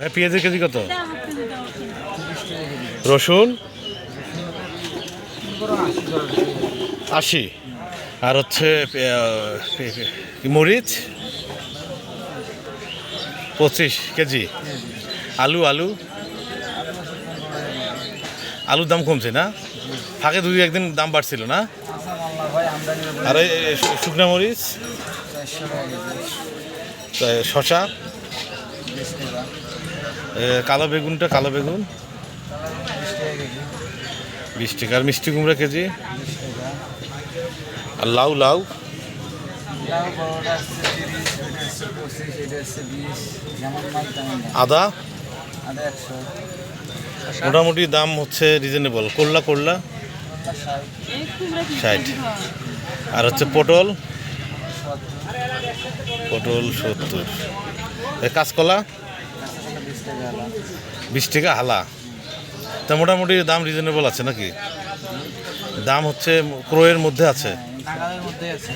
হ্যাঁ পেঁয়াজের কেজি কত? রসুন? আশি। আর হচ্ছে মরিচ? পঁচিশ কেজি। আলু আলু? আলুর দাম কমছে না? ফাঁকে দুই একদিন দাম বাড়ছিল না? আর শুকনা মরিচ? তা শশা কালো বেগুনটা কালো বেগুন। বিশ টাকা। আর মিষ্টি কুমড়া কেজি? আর লাউ লাউ? আদা? মোটামুটি দাম হচ্ছে রিজনেবল করলা করলা? ষাট। আর হচ্ছে পটল? পটল সত্তর। কাঁচকলা? বিশ টাকা হালা। তা মোটামুটি দাম রিজনেবল আছে নাকি? দাম হচ্ছে ক্রয়ের মধ্যে আছে। আছে।